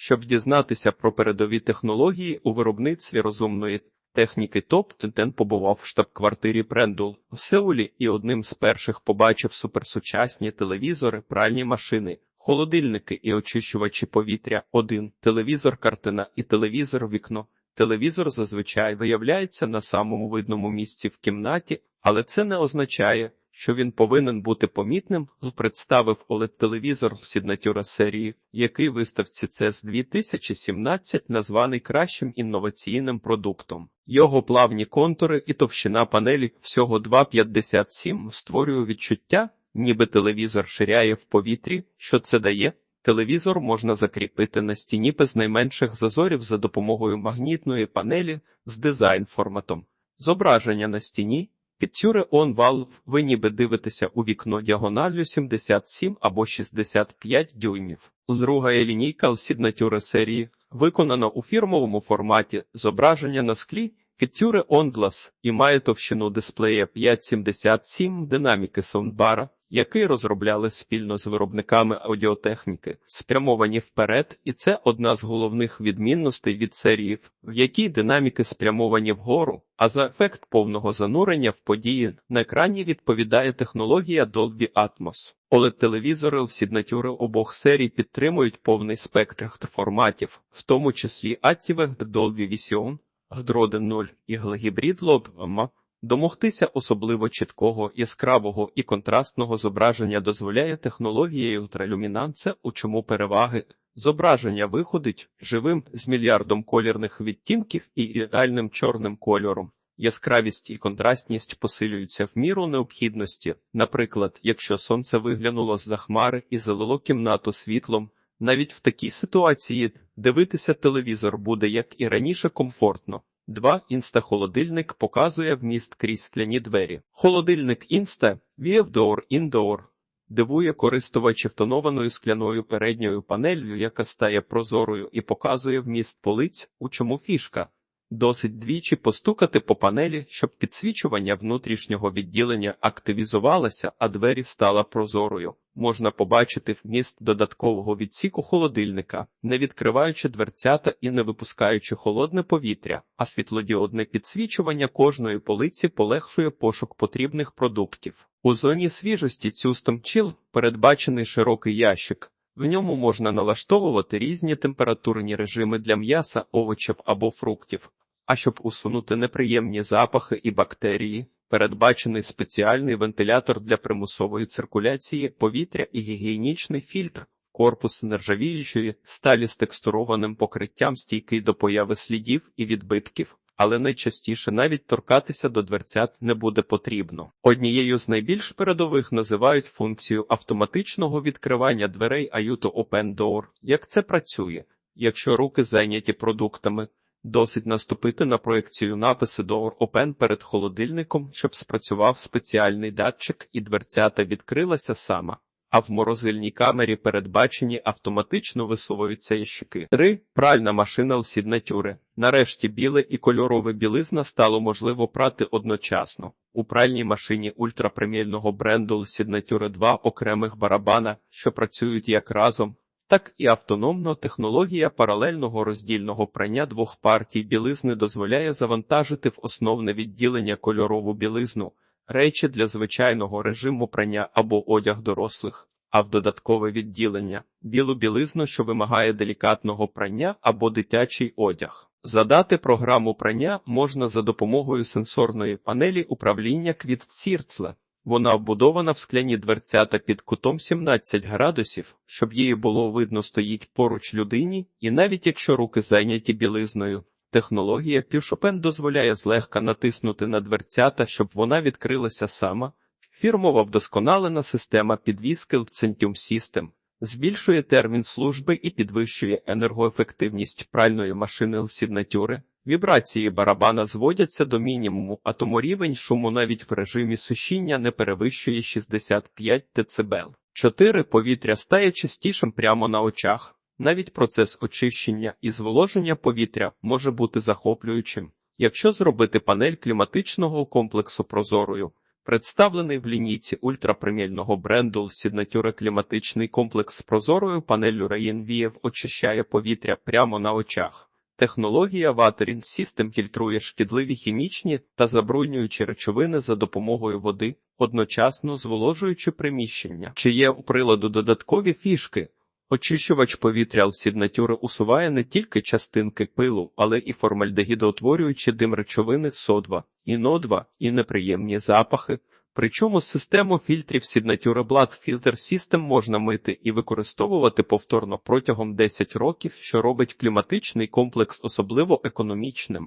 Щоб дізнатися про передові технології у виробництві розумної техніки ТОП, Тентен побував в штаб-квартирі Брендул в Сеулі і одним з перших побачив суперсучасні телевізори, пральні машини, холодильники і очищувачі повітря. Один телевізор, картина і телевізор вікно. Телевізор зазвичай виявляється на самому видному місці в кімнаті, але це не означає, що він повинен бути помітним. Представив oled телевізор в Signature серії, який виставці CES 2017 названий кращим інноваційним продуктом. Його плавні контури і товщина панелі всього 2,57 створює відчуття, ніби телевізор ширяє в повітрі. Що це дає? Телевізор можна закріпити на стіні без найменших зазорів за допомогою магнітної панелі з дизайн-форматом. Зображення на стіні Picture он вал, ви ніби дивитеся у вікно діагональю 77 або 65 дюймів. Друга лінійка Signature серії, виконана у фірмовому форматі зображення на склі on Glass і має товщину дисплея 577 динаміки саундбара, який розробляли спільно з виробниками аудіотехніки, спрямовані вперед, і це одна з головних відмінностей від серії, в якій динаміки спрямовані вгору, а за ефект повного занурення в події на екрані відповідає технологія Dolby Atmos. oled телевізори в сіднатюри обох серій підтримують повний спектр форматів, в тому числі ATIV Dolby Vision, Гдроден 0 і Глагібрід Lobma. Домогтися особливо чіткого, яскравого і контрастного зображення дозволяє технологія ультралюмінанце, у чому переваги. Зображення виходить живим з мільярдом колірних відтінків і ідеальним чорним кольором. Яскравість і контрастність посилюються в міру необхідності. Наприклад, якщо сонце виглянуло з-за хмари і залило кімнату світлом, навіть в такій ситуації дивитися телевізор буде, як і раніше, комфортно. 2. Інста-холодильник показує вміст крізь скляні двері. Холодильник інста Door Indoor дивує користувачів тонованою скляною передньою панелью, яка стає прозорою і показує вміст полиць, у чому фішка. Досить двічі постукати по панелі, щоб підсвічування внутрішнього відділення активізувалося, а двері стала прозорою. Можна побачити вміст додаткового відсіку холодильника, не відкриваючи дверцята і не випускаючи холодне повітря, а світлодіодне підсвічування кожної полиці полегшує пошук потрібних продуктів. У зоні свіжості Custom Chill передбачений широкий ящик. В ньому можна налаштовувати різні температурні режими для м'яса, овочів або фруктів. А щоб усунути неприємні запахи і бактерії, передбачений спеціальний вентилятор для примусової циркуляції повітря і гігієнічний фільтр, корпус нержавіючої сталі з текстурованим покриттям стійкий до появи слідів і відбитків. Але найчастіше навіть торкатися до дверцят не буде потрібно. Однією з найбільш передових називають функцію автоматичного відкривання дверей Ayuto Open Door. Як це працює? Якщо руки зайняті продуктами, Досить наступити на проекцію написи Door Open перед холодильником, щоб спрацював спеціальний датчик і дверцята відкрилася сама. А в морозильній камері передбачені автоматично висовуються ящики. 3. Пральна машина в сіднатюри. Нарешті біле і кольорове білизна стало можливо прати одночасно. У пральній машині ультрапреміального бренду Signature 2 окремих барабана, що працюють як разом, так і автономна технологія паралельного роздільного прання двох партій білизни дозволяє завантажити в основне відділення кольорову білизну, речі для звичайного режиму прання або одяг дорослих, а в додаткове відділення білу білизну, що вимагає делікатного прання або дитячий одяг. Задати програму прання можна за допомогою сенсорної панелі управління Квітцірцле. Вона вбудована в скляні дверцята під кутом 17 градусів, щоб її було видно стоїть поруч людині, і навіть якщо руки зайняті білизною, технологія Пішопен дозволяє злегка натиснути на дверцята, щоб вона відкрилася сама. Фірмова вдосконалена система підвіски Centium System збільшує термін служби і підвищує енергоефективність пральної машини Signature. Вібрації барабана зводяться до мінімуму, а тому рівень шуму навіть в режимі сушіння не перевищує 65 дБ. 4. Повітря стає частішим прямо на очах. Навіть процес очищення і зволоження повітря може бути захоплюючим. Якщо зробити панель кліматичного комплексу прозорою, Представлений в лінійці ультрапреміального бренду Signature кліматичний комплекс прозорою панеллю Rain очищає повітря прямо на очах. Технологія Watering System фільтрує шкідливі хімічні та забруднюючі речовини за допомогою води, одночасно зволожуючи приміщення. Чи є у приладу додаткові фішки? Очищувач повітря Signature усуває не тільки частинки пилу, але і формальдегідоутворюючі дим речовини СО2, і НО2, і неприємні запахи. Причому систему фільтрів Signature Blood Filter System можна мити і використовувати повторно протягом 10 років, що робить кліматичний комплекс особливо економічним.